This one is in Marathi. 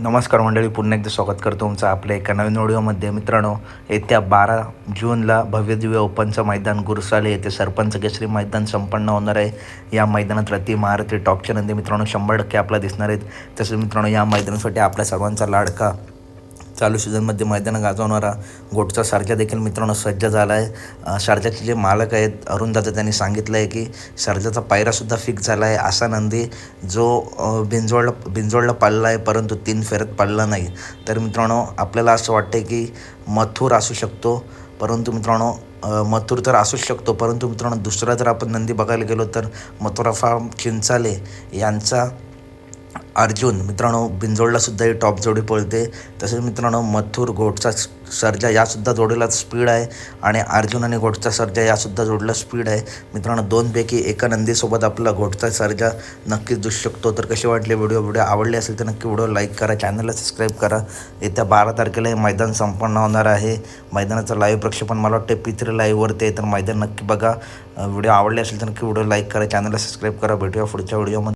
नमस्कार मंडळी पुन्हा एकदा स्वागत करतो तुमचं आपल्या एका नवीन व्हिडिओमध्ये मित्रांनो येत्या बारा जूनला भव्यदिव्य ओपनचं मैदान गुरसाले येथे सरपंच केसरी मैदान संपन्न होणार आहे. या मैदानात रती महारथी टॉपच्या नंदी मित्रांनो शंभर टक्के आपला दिसणार आहेत. तसेच मित्रांनो या मैदानासाठी आपल्या सर्वांचा लाडका चालू सीझनमध्ये मैदान गाजवणारा गोटचा सारख्या देखील मित्रांनो सज्ज झाला आहे अ, जे मालक आहेत अरुणदादा त्यांनी सांगितलं आहे की सारजाचा पायरासुद्धा फिक्स झाला आहे असा नंदी जो अ, बिंजोडला बिंजोडला पाळला आहे परंतु तीन फेरत पाळला नाही. तर मित्रांनो आपल्याला असं वाटतं की मथुर असू शकतो. परंतु मित्रांनो मथुर तर असूच शकतो. परंतु मित्रांनो दुसरा जर आपण नंदी बघायला गेलो तर मथुरा फार्म चिंचाले यांचा अर्जुन मित्रांनो बिंजोडला सुद्धा ही टॉप जोडी पळते. तसेच मित्रांनो मथुर घोटचा सर्जा यासुद्धा जोडीला स्पीड आहे आणि अर्जुन आणि घोटचा सर्जा यासुद्धा जोडीला स्पीड आहे. मित्रांनो दोनपैकी एका नंदीसोबत आपला घोटचा सर्जा नक्कीच दिसू शकतो. तर कसे वाटले व्हिडिओ व्हिडिओ आवडले असेल तर नक्की व्हिडिओ लाईक करा चॅनलला सबस्क्राईब करा. येत्या बारा तारखेला हे मैदान संपन्न होणार आहे. मैदानाचं लाईव्ह प्रक्षेपण मला वाटतं पी थ्री लाईव्हवरती आहे. तर मैदान नक्की बघा. व्हिडिओ आवडले असेल तर नक्की व्हिडिओ लाईक करा चॅनलला सबस्क्राईब करा. भेटूया पुढच्या व्हिडिओमध्ये